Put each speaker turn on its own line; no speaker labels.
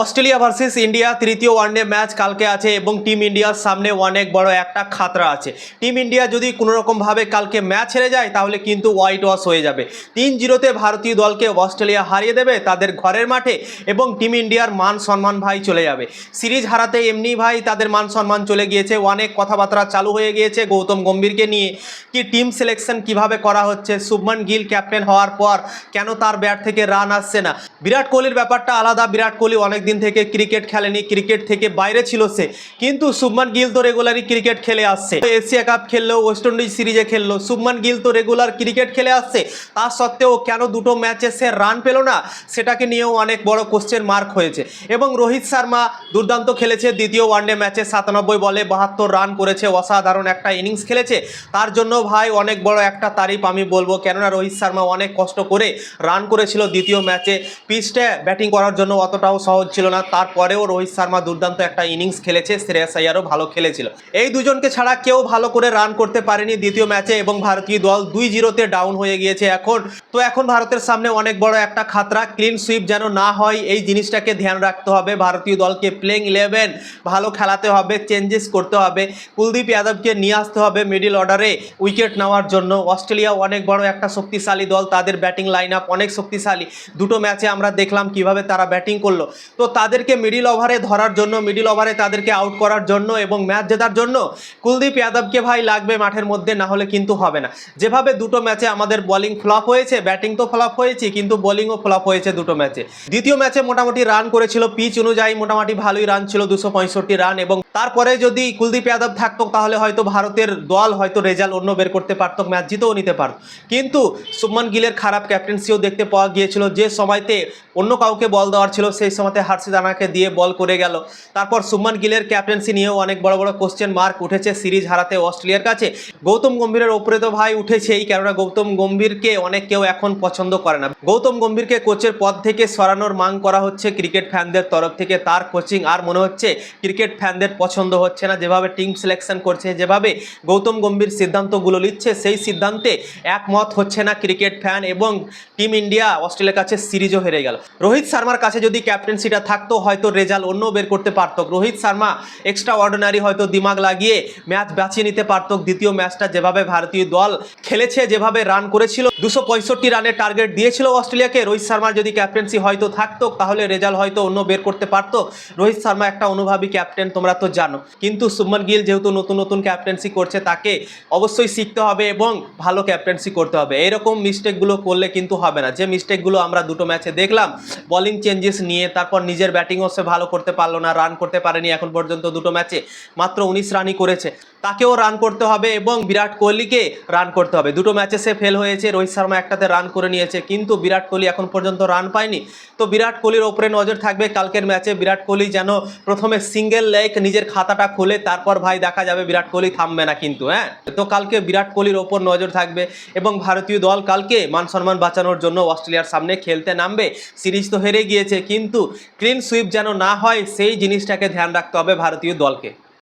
Australia versus India তৃতীয় one day match কালকে আছে এবং টিম ইন্ডিয়ার সামনে অনেক বড় একটা খাতরা আছে। টিম ইন্ডিয়া যদি কোনো রকমভাবে কালকে ম্যাচ হেরে যায়, তাহলে কিন্তু হোয়াইট ওয়াশ হয়ে যাবে। তিন জিরোতে ভারতীয় দলকে অস্ট্রেলিয়া হারিয়ে দেবে তাদের ঘরের মাঠে এবং টিম ইন্ডিয়ার মান সম্মান ভাই চলে যাবে। সিরিজ হারাতে এমনি ভাই তাদের মান সম্মান চলে গিয়েছে। অনেক কথাবার্তা চালু হয়ে গিয়েছে গৌতম গম্ভীরকে নিয়ে। কি টিম সিলেকশন কীভাবে করা হচ্ছে? শুভমান গিল ক্যাপ্টেন হওয়ার পর কেন তার ব্যাট থেকে রান আসছে না? বিরাট কোহলির ব্যাপারটা আলাদা। বিরাট কোহলি অনেক দিন থেকে ক্রিকেট খেলেনি, ক্রিকেট থেকে বাইরে ছিল সে। কিন্তু শুভমান গিল তো রেগুলারই ক্রিকেট খেলে আসছে। এশিয়া কাপ খেললো ওয়েস্ট ইন্ডিজ সিরিজে খেললো শুভমান গিল তো রেগুলার ক্রিকেট খেলে আসছে। তা সত্ত্বেও কেন দুটো ম্যাচে সে রান পেল না, সেটাকে নিয়েও অনেক বড় কোশ্চেন মার্ক হয়েছে। এবং রোহিত শর্মা দুর্দান্ত খেলেছে, দ্বিতীয় ওয়ানডে ম্যাচে সাতানব্বই বলে বাহাত্তর রান করেছে, অসাধারণ একটা ইনিংস খেলেছে। তার জন্য ভাই অনেক বড় একটা তারিফ আমি বলব। কেননা রোহিত শর্মা অনেক কষ্ট করে রান করেছিল দ্বিতীয় ম্যাচে পিচটা ব্যাটিং করার জন্য অতটাও সহজ ছিল না। তারপরেও রোহিত শর্মা দুর্দান্ত একটা ইনিংস খেলেছে, শ্রেয়াস আয়ারও ভালো খেলেছিল। এই দুজনকে ছাড়া কেউ ভালো করে রান করতে পারেনি দ্বিতীয় ম্যাচে এবং ভারতীয় দল দুই জিরোতে ডাউন হয়ে গিয়েছে এখন। তো এখন ভারতের সামনে অনেক বড় একটা খাতরা ক্লিন সুইপ যেন না হয়, এই জিনিসটাকে ধ্যান রাখতে হবে। ভারতীয় দলকে প্লেইং ইলেভেন ভালো খেলাতে হবে চেঞ্জেস করতে হবে। কুলদীপ যাদবকে নিয়ে আসতে হবে মিডিল অর্ডারে উইকেট নেওয়ার জন্য। অস্ট্রেলিয়া অনেক বড় একটা শক্তিশালী দল, তাদের ব্যাটিং লাইন আপ অনেক শক্তিশালী। দুটো ম্যাচে আমরা দেখলাম কীভাবে তারা ব্যাটিং করল। তো তাদেরকে মিডিল ওভারে ধরার জন্য মিডিল ওভারে তাদেরকে আউট করার জন্য এবং ম্যাচ জেতার জন্য কুলদীপ যাদবকে ভাই লাগবে মাঠের মধ্যে, না হলে কিন্তু হবে না। যেভাবে দুটো ম্যাচে আমাদের বলিং ফ্লপ হয়েছে ব্যাটিং তো ফ্লপ হয়েছে, কিন্তু বোলিংও ফ্লপ হয়েছে দুটো ম্যাচে দ্বিতীয় ম্যাচে মোটামুটি রান করেছিল পিচ অনুযায়ী, মোটামুটি ভালোই রান ছিল, দুশো রান এবং তারপরে যদি কুলদীপ যাদব থাকতো, তাহলে হয়তো ভারতের দল হয়তো রেজাল্ট অন্য বের করতে পারতো, ম্যাচ জিতেও নিতে পারত। কিন্তু সুমন গিলের খারাপ ক্যাপ্টেন্সিও দেখতে পাওয়া গিয়েছিল, যে সময়তে অন্য কাউকে বল দেওয়ার ছিল, সেই সময়তে হার্ষিদ রানাকে দিয়ে বল করে গেল। তারপর সুমন গিলের ক্যাপ্টেন্সি নিয়েও অনেক বড় বড় কোশ্চেন মার্ক উঠেছে সিরিজ হারাতে অস্ট্রেলিয়ার কাছে। গৌতম গম্ভীরের ওপরে তো ভাই উঠেছেই কেননা গৌতম গম্ভীরকে অনেক কেউ এখন পছন্দ করে না। গৌতম গম্ভীরকে কোচের পদ থেকে সরানোর মাং করা হচ্ছে ক্রিকেট ফ্যানদের তরফ থেকে। তার কোচিং আর মনে হচ্ছে ক্রিকেট ফ্যানদের পছন্দ হচ্ছে না, যেভাবে টিম সিলেকশন করছে, যেভাবে গৌতম গম্ভীর সিদ্ধান্তগুলো নিচ্ছে, সেই সিদ্ধান্তে একমত হচ্ছে না ক্রিকেট ফ্যান এবং টিম ইন্ডিয়া অস্ট্রেলিয়ার কাছে সিরিজও হেরে গেল। রোহিত শর্মার কাছে যদি ক্যাপ্টেন্সিটা থাকতো, হয়তো রেজাল্ট অন্য বের করতে পারত। রোহিত শর্মা এক্সট্রা অর্ডিনারি হয়তো দিমাগ লাগিয়ে ম্যাচ বাঁচিয়ে নিতে পারত। দ্বিতীয় ম্যাচটা যেভাবে ভারতীয় দল খেলেছে, যেভাবে রান করেছিল, দুশো পঁয়ষট্টি রানের টার্গেট দিয়েছিল অস্ট্রেলিয়াকে। রোহিত শর্মার যদি ক্যাপ্টেন্সি হয়তো থাকতো, তাহলে রেজাল্ট হয়তো অন্য বের করতে পারতো। রোহিত শর্মা একটা অনুভাবী ক্যাপ্টেন তোমরা তো জানো। কিন্তু সুমন গিল যেহেতু নতুন নতুন ক্যাপ্টেন্সি করছে, তাকে অবশ্যই শিখতে হবে এবং ভালো ক্যাপ্টেন্সি করতে হবে। এরকম মিস্টেকগুলো করলে কিন্তু হবে না। যে মিস্টেকগুলো আমরা দুটো ম্যাচে দেখলাম বলিং চেঞ্জেস নিয়ে, তারপর নিজের ব্যাটিংও সে ভালো করতে পারল না রান করতে পারেনি, এখন পর্যন্ত দুটো ম্যাচে মাত্র উনিশ রানই করেছে। তাকেও রান করতে হবে এবং বিরাট কোহলিকে রান করতে হবে। দুটো ম্যাচে সে ফেল হয়েছে, রোহিত শর্মা একটাতে রান করে নিয়েছে, কিন্তু বিরাট কোহলি এখন পর্যন্ত রান পায়নি। তো বিরাট কোহলির ওপরে নজর থাকবে কালকের ম্যাচে বিরাট কোহলি যেন প্রথমে সিঙ্গেল লেগ নিজের খাতাটা খুলে, তারপর ভাই দেখা যাবে বিরাট কোহলি থামবে না কিন্তু হ্যাঁ? তো কালকে বিরাট কোহলির ওপর নজর থাকবে এবং ভারতীয় দল কালকে মান সম্মান বাঁচানোর জন্য অস্ট্রেলিয়ার সামনে খেলতে নামবে। সিরিজ তো হেরে গিয়েছে, কিন্তু ক্লিন সুইপ যেন না হয়, সেই জিনিসটাকে ধ্যান রাখতে হবে ভারতীয় দলকে।